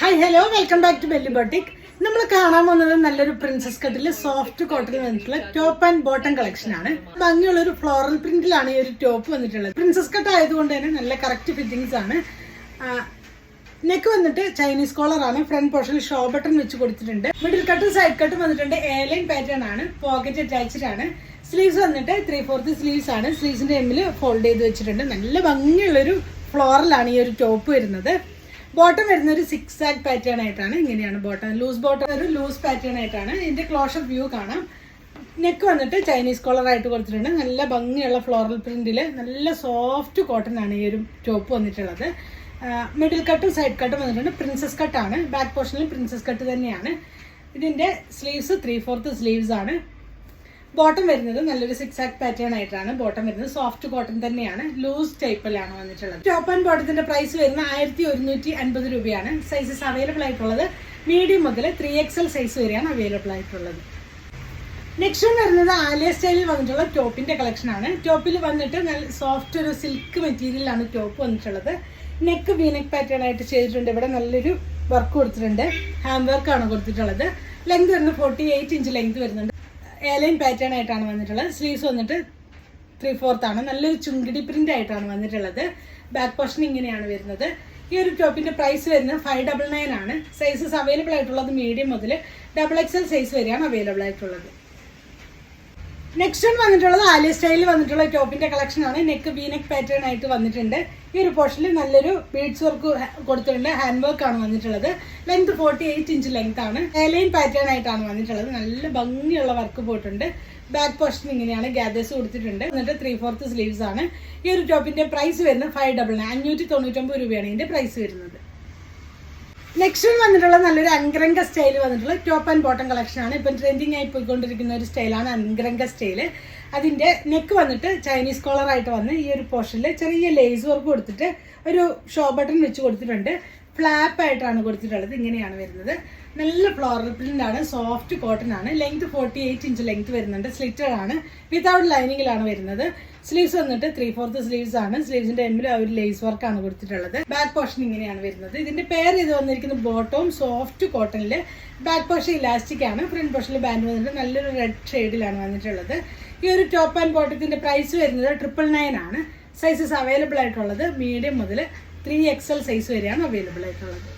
Hi hello welcome back to Belly Boutique നമ്മൾ കാണാൻ വന്നത് നല്ലൊരു പ്രിൻസസ് കട്ടിൽ സോഫ്റ്റ് കോട്ടൺ വന്നിട്ടുള്ള ടോപ്പ് ആൻഡ് ബോട്ടം കളക്ഷൻ ആണ്. ഭംഗിയുള്ള ഒരു ഫ്ലോറൽ പ്രിന്റിലാണ് ഈ ഒരു ടോപ്പ് വന്നിട്ടുള്ളത്. പ്രിൻസസ് കട്ട് ആയതുകൊണ്ട് തന്നെ നല്ല കറക്റ്റ് ഫിറ്റിങ്സ് ആണ്. നെക്ക് വന്നിട്ട് ചൈനീസ് കോളർ ആണ്. ഫ്രണ്ട് പോർഷനിൽ ഷോ ബട്ടൺ വെച്ച് കൊടുത്തിട്ടുണ്ട്. മിഡിൽ കട്ടും സൈഡ് കട്ടും വന്നിട്ടുണ്ട്. എയർലൈൻ പാറ്റേൺ ആണ്. പോക്കറ്റ് അറ്റാച്ച്ഡ് ആണ്. സ്ലീവ്സ് വന്നിട്ട് ത്രീ ഫോർത്ത് സ്ലീവ്സ് ആണ് സ്ലീവ്സിന്റെ എമ്മിൽ ഫോൾഡ് ചെയ്ത് വെച്ചിട്ടുണ്ട്. നല്ല ഭംഗിയുള്ളൊരു ഫ്ലോറലാണ് ഈ ഒരു ടോപ്പ് വരുന്നത്. ബോട്ടം വരുന്ന ഒരു സിക്സ് ആക്ട് പാറ്റേൺ ആയിട്ടാണ് ഇങ്ങനെയാണ് ബോട്ടം. ലൂസ് ബോട്ടം ഒരു ലൂസ് പാറ്റേൺ ആയിട്ടാണ്. ഇതിന്റെ ക്ലോഷർ വ്യൂ കാണാം. നെക്ക് വന്നിട്ട് ചൈനീസ് കോളർ ആയിട്ട് കൊടുത്തിട്ടുണ്ട്. നല്ല ഭംഗിയുള്ള ഫ്ലോറൽ പ്രിന്റിൽ നല്ല സോഫ്റ്റ് കോട്ടൺ ആണ് ഈ ഒരു ടോപ്പ് വന്നിട്ടുള്ളത്. മിഡിൽ കട്ടും സൈഡ് കട്ടും വന്നിട്ടുണ്ട്. പ്രിൻസസ് കട്ടാണ് ബാക്ക് പോർഷനിൽ പ്രിൻസസ് കട്ട് തന്നെയാണ്. ഇതിന്റെ സ്ലീവ്സ് ത്രീ ഫോർത്ത് സ്ലീവ്സ് ആണ്. ബോട്ടം വരുന്നത് നല്ലൊരു സിക്സ് ആക്ട് പാറ്റേൺ ആയിട്ടാണ്. ബോട്ടം വരുന്നത് സോഫ്റ്റ് കോട്ടൺ തന്നെയാണ്. ലൂസ് ടൈപ്പിലാണ് വന്നിട്ടുള്ളത്. ടോപ്പ് ആൻഡ് ബോട്ടത്തിന്റെ പ്രൈസ് വരുന്നത് ആയിരത്തി ഒരുന്നൂറ്റി അൻപത് രൂപയാണ്. സൈസസ് അവൈലബിൾ ആയിട്ടുള്ളത്. മീഡിയം മുതൽ ത്രീ എക്സൽ സൈസ് വരെയാണ് അവൈലബിൾ ആയിട്ടുള്ളത്. നെക്സ്റ്റ് വരുന്നത് ആലിയ സ്റ്റൈലിൽ വന്നിട്ടുള്ള ടോപ്പിന്റെ കളക്ഷൻ ആണ്. ടോപ്പിൽ വന്നിട്ട് നല്ല സോഫ്റ്റ് ഒരു സിൽക്ക് മെറ്റീരിയലാണ് ടോപ്പ് വന്നിട്ടുള്ളത്. നെക്ക് വീനെക്ക് പാറ്റേൺ ആയിട്ട് ചെയ്തിട്ടുണ്ട്. ഇവിടെ നല്ലൊരു വർക്ക് കൊടുത്തിട്ടുണ്ട്. ഹാൻഡ് ആണ് കൊടുത്തിട്ടുള്ളത്. ലെങ്ത് വരുന്നത് ഫോർട്ടി എയ്റ്റ് ഇഞ്ച് ലെങ്ത് വരുന്നുണ്ട്. എയർലൈൻ പാറ്റേൺ ആയിട്ടാണ് വന്നിട്ടുള്ളത്. സ്ലീവ്സ് വന്നിട്ട് ത്രീ ഫോർത്ത് ആണ്. നല്ലൊരു ചുങ്കിടി പ്രിന്റ് ആയിട്ടാണ് വന്നിട്ടുള്ളത്. ബാക്ക് പോർഷൻ ഇങ്ങനെയാണ് വരുന്നത്. ഈ ഒരു ടോപ്പിന്റെ പ്രൈസ് വരുന്നത് ഫൈവ് ഡബിൾ നയൻ ആണ്. സൈസസ് അവൈലബിൾ ആയിട്ടുള്ളത് മീഡിയം മുതൽ ഡബിൾ എക്സ് എൽ സൈസ് വരെയാണ് അവൈലബിൾ ആയിട്ടുള്ളത്. നെക്സ്റ്റ് വൺ വന്നിട്ടുള്ളത് ആലിയ സ്റ്റൈലിൽ വന്നിട്ടുള്ള ടോപ്പിന്റെ കളക്ഷൻ ആണ്. നെക്ക് വി നെക്ക് പാറ്റേൺ ആയിട്ട് വന്നിട്ടുണ്ട്. ഈ ഒരു പോർഷനിൽ നല്ലൊരു ബീഡ്സ് വർക്ക് കൊടുത്തിട്ടുണ്ട്. ഹാൻഡ് വർക്ക് ആണ് വന്നിട്ടുള്ളത്. Length forty eight inch length ആണ്. ലൈൻ പാറ്റേൺ ആയിട്ടാണ് വന്നിട്ടുള്ളത്. നല്ല ഭംഗിയുള്ള വർക്ക് പോയിട്ടുണ്ട്. ബാക്ക് പോർഷൻ ഇങ്ങനെയാണ് ഗ്യാദേഴ്സ് കൊടുത്തിട്ടുണ്ട്. എന്നിട്ട് ത്രീ ഫോർത്ത് സ്ലീവ്സ് ആണ്. ഈ ഒരു ടോപ്പിന്റെ പ്രൈസ് വരുന്നത് ഫൈവ് ഡബിൾ നയൻ അഞ്ഞൂറ്റി തൊണ്ണൂറ്റൊമ്പത് രൂപയാണ് ഇതിന്റെ പ്രൈസ് വരുന്നത്. നെക്സ്റ്റ് വന്നിട്ടുള്ള നല്ലൊരു അങ്കരംഗ സ്റ്റൈൽ വന്നിട്ടുള്ള ടോപ്പ് ആൻഡ് ബോട്ടം ആണ്. ഇപ്പം ട്രെൻഡിങ് ആയി പോയിക്കൊണ്ടിരിക്കുന്ന ഒരു സ്റ്റൈലാണ് അങ്കരംഗ സ്റ്റൈൽ അതിന്റെ നെക്ക് വന്നിട്ട് ചൈനീസ് കോളറായിട്ട് വന്ന് ഈ ഒരു പോർഷനിൽ ചെറിയ ലേസ് വർക്ക് കൊടുത്തിട്ട് ഒരു ഷോ ബട്ടൺ വെച്ച് കൊടുത്തിട്ടുണ്ട്. ഫ്ലാപ്പ് ആയിട്ടാണ് കൊടുത്തിട്ടുള്ളത്. ഇങ്ങനെയാണ് വരുന്നത്. നല്ല ഫ്ലോറൽ പ്രിന്റ് ആണ് സോഫ്റ്റ് കോട്ടൺ ആണ്. Length forty eight inch length വരുന്നുണ്ട്. സ്ലിറ്റഡ് ആണ്. വിതൗട്ട് ലൈനിങ്ങിലാണ് വരുന്നത്. സ്ലീവ്സ് വന്നിട്ട് ത്രീ ഫോർത്ത് സ്ലീവ്സ് ആണ് സ്ലീവ്സിന്റെ എമ്മിൽ ആ ഒരു ലേസ് വർക്ക് ആണ് കൊടുത്തിട്ടുള്ളത്. ബാക്ക് പോർഷൻ ഇങ്ങനെയാണ് വരുന്നത്. ഇതിന്റെ പേർ ഇത് വന്നിരിക്കുന്ന ബോട്ടവും സോഫ്റ്റ് കോട്ടണിൽ ബാക്ക് പോർഷൻ ഇലാസ്റ്റിക് ആണ്. ഫ്രണ്ട് പോർഷനിൽ ബാൻഡ് വന്നിട്ട് നല്ലൊരു റെഡ് ഷെയ്ഡിലാണ് വന്നിട്ടുള്ളത്. ഈ ഒരു ടോപ്പ് ആൻഡ് ബോട്ടത്തിന്റെ പ്രൈസ് വരുന്നത് ട്രിപ്പിൾ നയൻ ആണ്. സൈസസ് അവൈലബിൾ ആയിട്ടുള്ളത്. മീഡിയം മുതൽ ത്രീ എക്സൽ സൈസ് വരെയാണ് അവൈലബിൾ ആയിട്ടുള്ളത്.